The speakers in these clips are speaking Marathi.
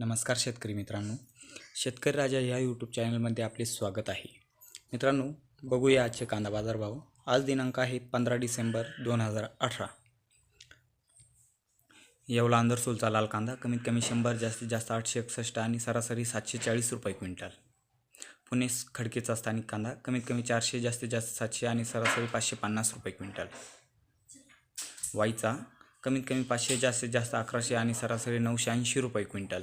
नमस्कार शेतकरी मित्रांनो. शेतकरी राजा ह्या यूट्यूब चॅनलमध्ये आपले स्वागत आहे. मित्रांनो बघूया आजचे कांदा बाजारभाव आज दिनांक आहे पंधरा डिसेंबर दोन हजार अठरा. येवला अंदरसूलचा लाल कांदा कमीत कमी शंभर जास्तीत जास्त आठशे एकसष्ट आणि सरासरी सातशे चाळीस रुपये क्विंटल. पुणे खडकेचा स्थानिक कांदा कमीत कमी चारशे जास्तीत जास्त सातशे आणि सरासरी पाचशे पन्नास रुपये क्विंटल. वाईचा कमीत कमी पाचशे जास्तीत जास्त अकराशे आणि सरासरी नऊशे ऐंशी रुपये क्विंटल.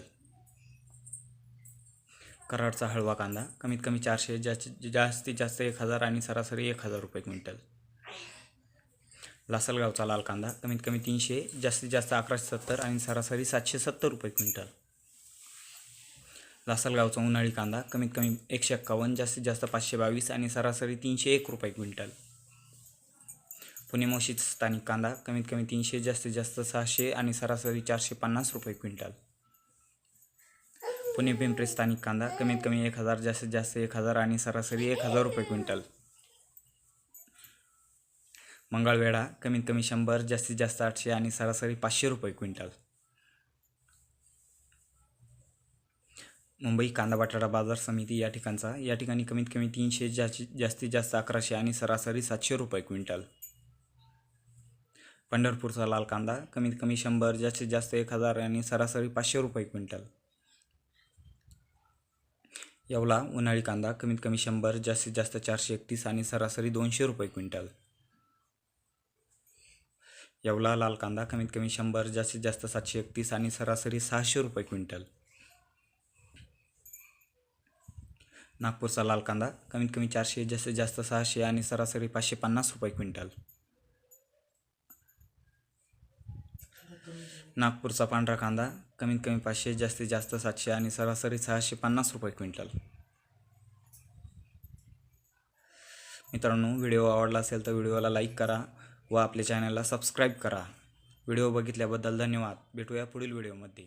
कराडचा हळवा कांदा. कमीत कमी चारशे जास्तीत जास्तीत जास्त एक हजार आणि सरासरी एक हजार रुपये क्विंटल. लासलगावचा लाल कांदा. कमीत कमी तीनशे जास्तीत जास्त अकराशे सत्तर आणि सरासरी सातशे सत्तर रुपये क्विंटल. लासलगावचा उन्हाळी कांदा. कमीत कमी एकशे एक्कावन्न जास्तीत जास्त पाचशे बावीस आणि सरासरी तीनशे एक रुपये क्विंटल. पुणे मोशीचा स्थानिक कांदा. कमीत कमी तीनशे जास्तीत जास्त सहाशे आणि सरासरी चारशे पन्नास रुपये क्विंटल. पुणे पिंपरी स्थानिक कांदा कमीत कमी एक हजार जास्तीत जास्त एक हजार आणि सरासरी एक हजार रुपये क्विंटल. मंगळवेढा कमीत कमी शंभर जास्तीत जास्त आठशे आणि सरासरी पाचशे रुपये क्विंटल. मुंबई कांदा बटाटा बाजार समिती या ठिकाणचा या ठिकाणी कमीत कमी तीनशे जास्तीत जास्तीत जास्त अकराशे आणि सरासरी सातशे रुपये क्विंटल. पंढरपूरचा लाल कांदा कमीत कमी शंभर जास्तीत जास्त एक हजार आणि सरासरी पाचशे रुपये क्विंटल. येवला उन्हाळी कांदा कमीत कमी शंभर जास्तीत जास्त चारशे एकतीस आणि सरासरी दोनशे रुपये क्विंटल. येवला लाल कांदा कमीत कमी शंभर जास्तीत जास्त सातशे एकतीस आणि सरासरी सहाशे रुपये क्विंटल. नागपूरचा लाल कांदा कमीत कमी चारशे जास्तीत जास्त सहाशे आणि सरासरी पाचशे पन्नास रुपये क्विंटल. नागपूरचा पांढरा कांदा कमीत कमी पाचशे जास्तीत जास्त सातशे आणि सरासरी सहाशे पन्नास रुपये क्विंटल. मित्रांनो व्हिडिओ आवडला असेल तर व्हिडिओला लाईक करा व आपल्या चॅनलला सबस्क्राईब करा. व्हिडिओ बघितल्याबद्दल धन्यवाद. भेटूया पुढील व्हिडिओमध्ये.